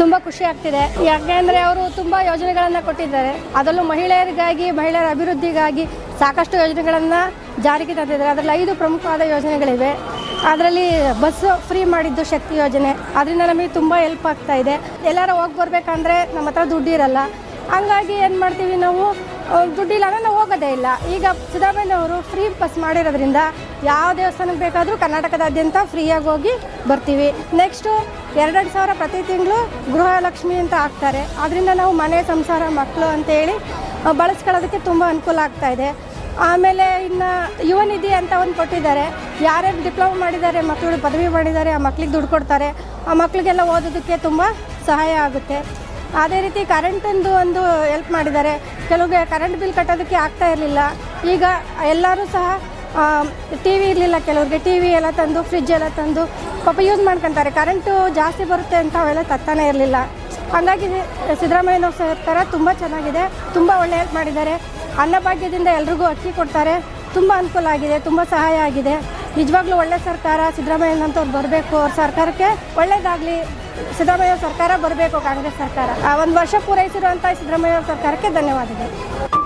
ತುಂಬ ಖುಷಿ ಆಗ್ತಿದೆ. ಯಾಕೆಂದರೆ ಅವರು ತುಂಬ ಯೋಜನೆಗಳನ್ನು ಕೊಟ್ಟಿದ್ದಾರೆ. ಅದರಲ್ಲೂ ಮಹಿಳೆಯರಿಗಾಗಿ, ಮಹಿಳೆಯರ ಅಭಿವೃದ್ಧಿಗಾಗಿ ಸಾಕಷ್ಟು ಯೋಜನೆಗಳನ್ನು ಜಾರಿಗೆ ತಂದಿದ್ದಾರೆ. ಅದರಲ್ಲಿ ಐದು ಪ್ರಮುಖವಾದ ಯೋಜನೆಗಳಿವೆ. ಅದರಲ್ಲಿ ಬಸ್ಸು ಫ್ರೀ ಮಾಡಿದ್ದು ಶಕ್ತಿ ಯೋಜನೆ. ಅದರಿಂದ ನಮಗೆ ತುಂಬ ಹೆಲ್ಪ್ ಆಗ್ತಾ ಇದೆ. ಎಲ್ಲರೂ ಹೋಗಿ ಬರ್ಬೇಕಂದ್ರೆ ನಮ್ಮ ಹತ್ರ ದುಡ್ಡು ಇರಲ್ಲ. ಹಂಗಾಗಿ ಏನು ಮಾಡ್ತೀವಿ ನಾವು ದುಡ್ಡಿಲ್ಲ ಅಂದರೆ ನಾವು ಹೋಗೋದೇ ಇಲ್ಲ. ಈಗ ಸಿದ್ದರಾಮಯ್ಯನವರು ಫ್ರೀ ಬಸ್ ಮಾಡಿರೋದ್ರಿಂದ ಯಾವ ದೇವಸ್ಥಾನಕ್ಕೆ ಬೇಕಾದರೂ ಕರ್ನಾಟಕದಾದ್ಯಂತ ಫ್ರೀಯಾಗಿ ಹೋಗಿ ಬರ್ತೀವಿ. ನೆಕ್ಸ್ಟು ಎರಡೆರಡು ಸಾವಿರ ಪ್ರತಿ ತಿಂಗಳು ಗೃಹಲಕ್ಷ್ಮಿ ಅಂತ ಹಾಕ್ತಾರೆ. ಅದರಿಂದ ನಾವು ಮನೆ ಸಂಸಾರ ಮಕ್ಕಳು ಅಂತೇಳಿ ಬಳಸ್ಕೊಳ್ಳೋದಕ್ಕೆ ತುಂಬ ಅನುಕೂಲ ಆಗ್ತಾ ಇದೆ. ಆಮೇಲೆ ಇನ್ನು ಯುವ ನಿಧಿ ಅಂತ ಒಂದು ಕೊಟ್ಟಿದ್ದಾರೆ. ಯಾರ್ಯಾರು ಡಿಪ್ಲೊಮಾ ಮಾಡಿದ್ದಾರೆ ಮಕ್ಕಳು ಪದವಿ ಮಾಡಿದ್ದಾರೆ, ಆ ಮಕ್ಳಿಗೆ ದುಡ್ಡು ಕೊಡ್ತಾರೆ. ಆ ಮಕ್ಕಳಿಗೆಲ್ಲ ಓದೋದಕ್ಕೆ ತುಂಬ ಸಹಾಯ ಆಗುತ್ತೆ. ಅದೇ ರೀತಿ ಕರೆಂಟಿಂದು ಒಂದು ಹೆಲ್ಪ್ ಮಾಡಿದ್ದಾರೆ. ಕೆಲವರಿಗೆ ಕರೆಂಟ್ ಬಿಲ್ ಕಟ್ಟೋದಕ್ಕೆ ಆಗ್ತಾ ಇರಲಿಲ್ಲ. ಈಗ ಎಲ್ಲರೂ ಸಹ ಟಿ ವಿ ಇರಲಿಲ್ಲ ಕೆಲವ್ರಿಗೆ. ಟಿ ವಿ ಎಲ್ಲ ತಂದು ಫ್ರಿಜ್ ಎಲ್ಲ ತಂದು ಪಾಪ ಯೂಸ್ ಮಾಡ್ಕೊತಾರೆ. ಕರೆಂಟು ಜಾಸ್ತಿ ಬರುತ್ತೆ ಅಂತ ಅವೆಲ್ಲ ತತ್ತಾನೇ ಇರಲಿಲ್ಲ. ಹಾಗಾಗಿ ಸಿದ್ದರಾಮಯ್ಯನವ್ರ ಸರ್ಕಾರ ತುಂಬ ಚೆನ್ನಾಗಿದೆ. ತುಂಬ ಒಳ್ಳೆ ಹೆಲ್ಪ್ ಮಾಡಿದ್ದಾರೆ. ಅನ್ನಭಾಗ್ಯದಿಂದ ಎಲ್ರಿಗೂ ಅಕ್ಕಿ ಕೊಡ್ತಾರೆ. ತುಂಬ ಅನುಕೂಲ ಆಗಿದೆ, ತುಂಬ ಸಹಾಯ ಆಗಿದೆ. ನಿಜವಾಗ್ಲೂ ಒಳ್ಳೆ ಸರ್ಕಾರ, ಸಿದ್ದರಾಮಯ್ಯನಂತವ್ರು ಬರಬೇಕು. ಅವ್ರ ಸರ್ಕಾರಕ್ಕೆ ಒಳ್ಳೇದಾಗಲಿ. ಸಿದ್ದರಾಮಯ್ಯ ಸರ್ಕಾರ ಬರಬೇಕು ಕಾಂಗ್ರೆಸ್ ಸರ್ಕಾರ. ಒಂದು ವರ್ಷ ಪೂರೈಸಿರುವಂಥ ಸಿದ್ದರಾಮಯ್ಯ ಸರ್ಕಾರಕ್ಕೆ ಧನ್ಯವಾದಗಳು.